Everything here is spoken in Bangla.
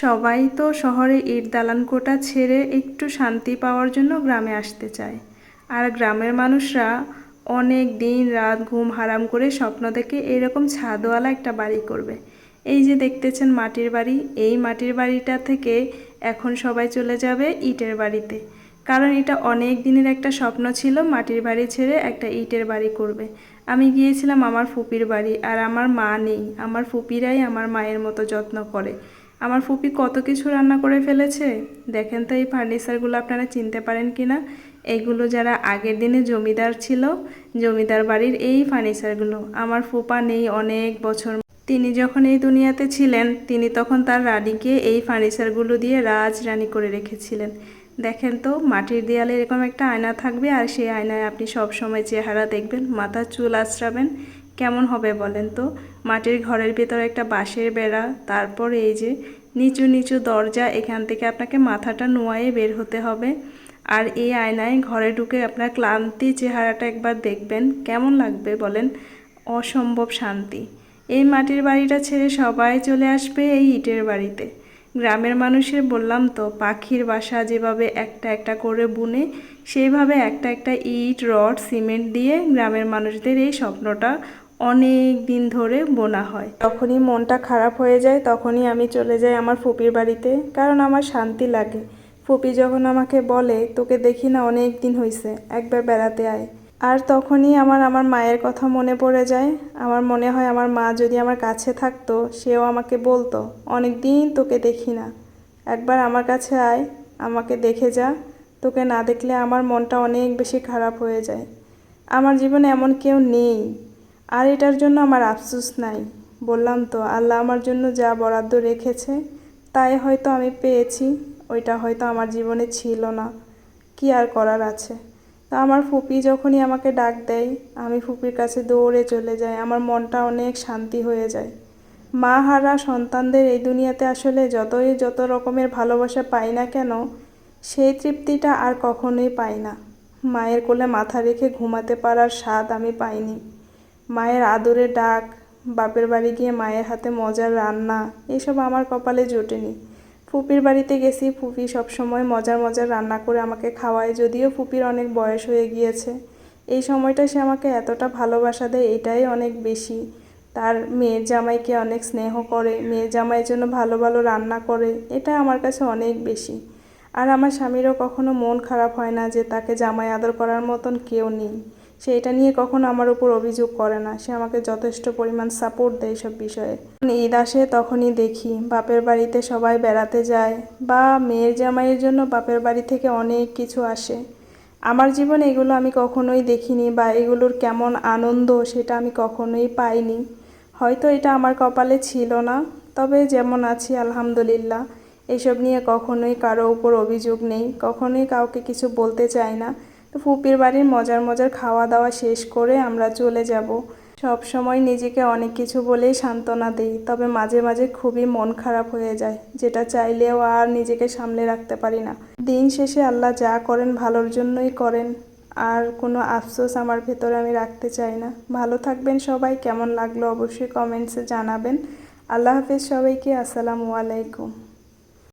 সবাই তো শহরে ইট দালান কোটা ছেড়ে একটু শান্তি পাওয়ার জন্য গ্রামে আসতে চায়। আর গ্রামের মানুষরা অনেক দিন রাত ঘুম হারাম করে স্বপ্ন দেখে এরকম ছাদওয়ালা একটা বাড়ি করবে। এই যে দেখতেছেন মাটির বাড়ি, এই মাটির বাড়িটা থেকে এখন সবাই চলে যাবে ইটের বাড়িতে। কারণ এটা অনেক দিনের একটা স্বপ্ন ছিল মাটির বাড়ি ছেড়ে একটা ইটের বাড়ি করবে। আমি গিয়েছিলাম আমার ফুপির বাড়ি আর আমার মা নেই। আমার ফুপিরাই আমার মায়ের মতো যত্ন করে। আমার ফুপি কত কিছু রান্না করে ফেলেছে? দেখেন তো এই ফার্নিচারগুলো আপনারা চিনতে পারেন কি না এইগুলো যারা আগের দিনে জমিদার ছিল, জমিদার বাড়ির এই ফার্নিচারগুলো আমার ফুপা নেই অনেক বছর। তিনি যখন এই দুনিয়াতে ছিলেন, তিনি তখন তার রানীকে এই ফার্নিচারগুলো দিয়ে রাজ রানী করে রেখেছিলেন। দেখেন তো, মাটির দেয়ালে এরকম একটা আয়না থাকবে আর সেই আয়নায় আপনি সব সময় চেহারা দেখবেন, মাথার চুল আঁচড়াবেন কেমন হবে বলেন তো? মাটির ঘরের ভেতরে একটা বাঁশের বেড়া, তারপর এই যে নিচু নিচু দরজা, এখান থেকে আপনাকে মাথাটা নোয়ায়ে বের হতে হবে। আর এই আয়নায় ঘরে ঢুকে আপনার ক্লান্তি চেহারাটা একবার দেখবেন, কেমন লাগবে বলেন? অসম্ভব শান্তি। এই মাটির বাড়িটা ছেড়ে সবাই চলে আসবে এই ইটের বাড়িতে। গ্রামের মানুষের বললাম তো, পাখির বাসা যেভাবে একটা একটা করে বুনে, সেইভাবে একটা একটা ইট, রড, সিমেন্ট দিয়ে গ্রামের মানুষদের এই স্বপ্নটা অনেক দিন ধরে বোনা হয়। যখনই মনটা খারাপ হয়ে যায়, তখনই আমি চলে যাই আমার ফুপির বাড়িতে, কারণ আমার শান্তি লাগে। ফুপি যখন আমাকে বলে, তোকে দেখি না, অনেক দিন হয়েছে একবার বেড়াতে আয়। আর তখনই আমার আমার মায়ের কথা মনে পড়ে যায়। আমার মনে হয় আমার মা যদি আমার কাছে থাকতো, সেও আমাকে বলতো, অনেক দিন তোকে দেখি না। একবার আমার কাছে আয়, আমাকে দেখে যা। তোকে না দেখলে আমার মনটা অনেক বেশি খারাপ হয়ে যায়। আমার জীবনে এমন কেউ নেই আর এটার জন্য আমার আফসোস নাই। বললাম তো, আল্লাহ আমার জন্য যা বরাদ্দ রেখেছে, তাই হয়তো আমি পেয়েছি, ওইটা হয়তো আমার জীবনে ছিল না। কি আর করার আছে? তা আমার ফুপি যখনই আমাকে ডাক দেয়, আমি ফুপির কাছে দৌড়ে চলে যাই, আমার মনটা অনেক শান্তি হয়ে যায়। মা হারা সন্তানদের এই দুনিয়াতে আসলে যতই যত রকমের ভালোবাসা পাই না কেন, সেই তৃপ্তিটা আর কখনোই পাই না। মায়ের কোলে মাথা রেখে ঘুমাতে পারার স্বাদ আমি পাইনি। মায়ের আদরে ডাক, বাপের বাড়ি গিয়ে মায়ের হাতে মজার রান্না, এসব আমার কপালে জোটেনি। ফুপির বাড়িতে গেছি, ফুপি সবসময় মজার মজার রান্না করে আমাকে খাওয়ায়, যদিও ফুপির অনেক বয়স হয়ে গিয়েছে। এই সময়টা সে আমাকে এতটা ভালোবাসা দেয়, এটাই অনেক বেশি। তার মেয়ের জামাইকে অনেক স্নেহ করে, মেয়ের জামাইয়ের জন্য ভালো ভালো রান্না করে, এটা আমার কাছে অনেক বেশি। আর আমার স্বামীরও কখনো মন খারাপ হয় না যে তাকে জামাই আদর করার মতন কেউ নেই। সে এটা নিয়ে কখনো আমার উপর অভিযোগ করে না। সে আমাকে যথেষ্ট পরিমাণ সাপোর্ট দেয় সব বিষয়ে। ঈদ আসে তখনই দেখি, বাপের বাড়িতে সবাই বেড়াতে যায় বা মেয়ের জামাইয়ের জন্য বাপের বাড়ি থেকে অনেক কিছু আসে। আমার জীবনে এগুলো আমি কখনোই দেখিনি বা এগুলোর কেমন আনন্দ সেটা আমি কখনোই পাইনি। হয়তো এটা আমার কপালে ছিল না, তবে যেমন আছি, আলহামদুলিল্লাহ। এসব নিয়ে কখনোই কারও উপর অভিযোগ নেই, কখনোই কাউকে কিছু বলতে চাই না। তো ফুপির বাড়ির মজার মজার খাওয়া দাওয়া শেষ করে আমরা চলে যাব। সব সময় নিজেকে অনেক কিছু বলেই সান্ত্বনা দিই, তবে মাঝে মাঝে খুবই মন খারাপ হয়ে যায়, যেটা চাইলেও আর নিজেকে সামলে রাখতে পারি না। দিন শেষে আল্লাহ যা করেন ভালোর জন্যই করেন, আর কোনো আফসোস আমার ভেতরে আমি রাখতে চাই না। ভালো থাকবেন সবাই, কেমন লাগল অবশ্যই কমেন্টসে জানাবেন। আল্লাহ হাফিজ সবাইকে, আসসালামু আলাইকুম।